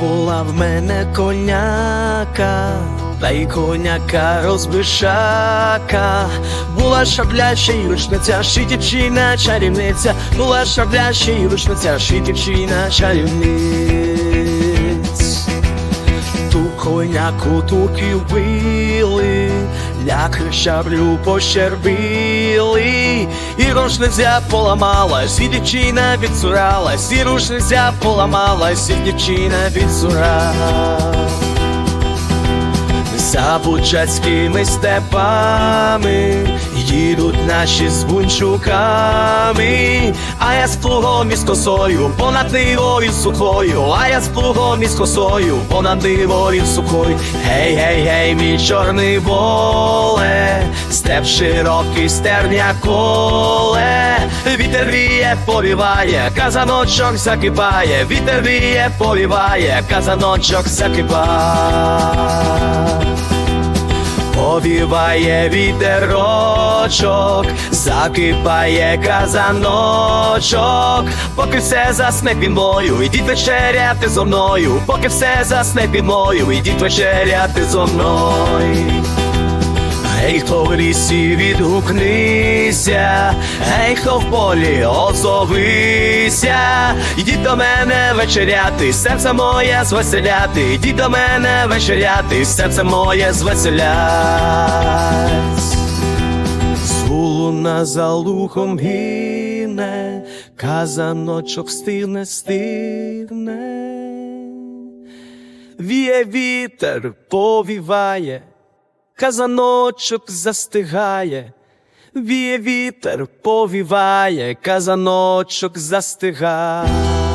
Була в мене коняка, та й коняка розбишака. Була шабляща й рушниця, дівчина чарівниця, була шабляща й рушниця, ще дівчина чарівниць. Ту коняку туки вбили, ляки шаблю пощербили, і рушниця поламалась, і дівчина відсуралась, і рушниця поламалась, і дівчина відсуралась. За бучацькими степами. Їдуть наші з бунчуками, а я з плугом і з косою, понад нивою сухою, а я з плугом і з косою, понад нивою сухою. Гей, гей, гей, мій чорний воле, степ широкий стерня коле, вітер віє, повіває, казаночок закипає, вітер віє, повіває, казаночок закипає. Повіває вітерочок, закипає казаночок, поки все засне під мою, ідіть вечеряти зо мною, поки все засне під мою, ідіть вечеряти зо мною. Гей, хто в лісі відгукнися, гей, хто в полі озовися, йдіть до мене вечеряти, серце моє звеселяти, йдіть до мене вечеряти, серце моє звеселять. Зулуна за лухом гине, казаночок стигне, стигне. Віє вітер повіває, казаночок застигає, віє вітер повіває, казаночок застигає.